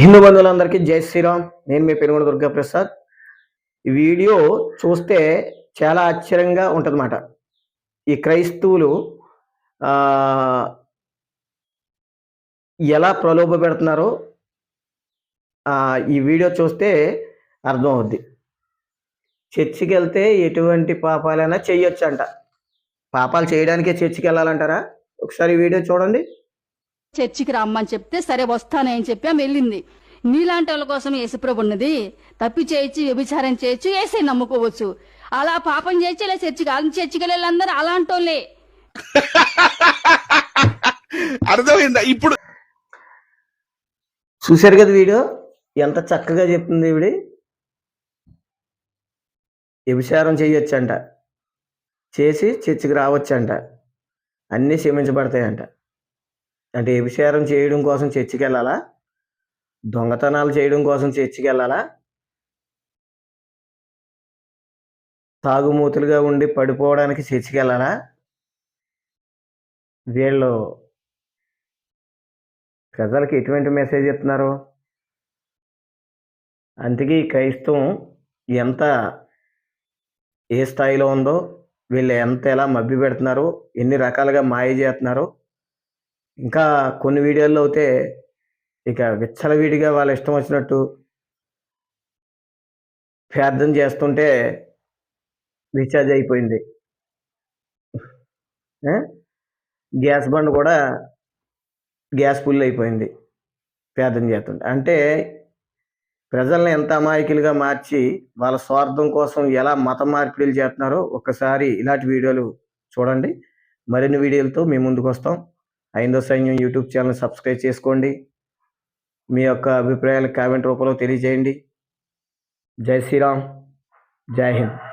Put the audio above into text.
హిందూ బంధువులందరికీ జై శ్రీరామ్. నేను మీ పెనుగొండ దుర్గా ప్రసాద్ ఈ వీడియో చూస్తే చాలా ఆశ్చర్యంగా ఉంటుందన్నమాట. ఈ క్రైస్తవులు ఎలా ప్రలోభ పెడుతున్నారో ఈ వీడియో చూస్తే అర్థం అవుద్ది చర్చికి వెళ్తే ఎటువంటి పాపాలైనా చేయొచ్చు అంట పాపాలు చేయడానికే చర్చికి వెళ్ళాలంటారా ఒకసారి వీడియో చూడండి. చర్చికి రమ్మని చెప్తే సరే వస్తానని చెప్పి ఆమె వెళ్ళింది. నీలాంటి వాళ్ళ కోసం యేసుప్రభు ఉన్నది. తప్పి చేయొచ్చు వ్యభిచారం చేయొచ్చు ఏసై నమ్ముకోవచ్చు. అలా పాపం చేయొచ్చు ఇలా చర్చికి అలా చర్చికి వెళ్ళి అందరూ అలాంటి వాళ్ళే. అర్థమైందా? ఇప్పుడు చూశారు కదా వీడియో ఎంత చక్కగా చెప్తుంది ఇవిడి వ్యభిచారం చేయొచ్చంట. చేసి చర్చికి రావచ్చంట. అన్నీ క్షమించబడతాయంట. అంటే వ్యభిచారం చేయడం కోసం చర్చికి వెళ్ళాలా దొంగతనాలు చేయడం కోసం చర్చికి వెళ్ళాలా తాగుమూతులుగా ఉండి పడిపోవడానికి చర్చికి వెళ్ళాలా వీళ్ళు ప్రజలకు ఎటువంటి మెసేజ్ ఇస్తున్నారు? అందుకే ఈ క్రైస్తవం ఎంత ఏ స్థాయిలో ఉందో వీళ్ళు ఎంత ఎలా మభ్య పెడుతున్నారు ఎన్ని రకాలుగా మాయ చేస్తున్నారు ఇంకా కొన్ని వీడియోల్లో అయితే ఇక విచ్చలవిడిగా వాళ్ళ ఇష్టం వచ్చినట్టు ప్రార్థన చేస్తుంటే రీఛార్జ్ అయిపోయింది. గ్యాస్ బండ్ కూడా గ్యాస్ ఫుల్ అయిపోయింది ప్రార్థన చేస్తుంటే. అంటే ప్రజల్ని ఎంత అమాయకులుగా మార్చి వాళ్ళ స్వార్థం కోసం ఎలా మత మార్పిడిలు చేస్తున్నారో ఒక్కసారి ఇలాంటి వీడియోలు చూడండి. మరిన్ని వీడియోలతో మేము ముందుకు వస్తాం. ఐందో సైన్యం యూట్యూబ్ ఛానల్ సబ్స్క్రైబ్ చేసుకోండి. మీ యొక్క అభిప్రాయాలు కామెంట్ రూపంలో తెలియజేయండి. జై శ్రీరామ్. జై హింద్.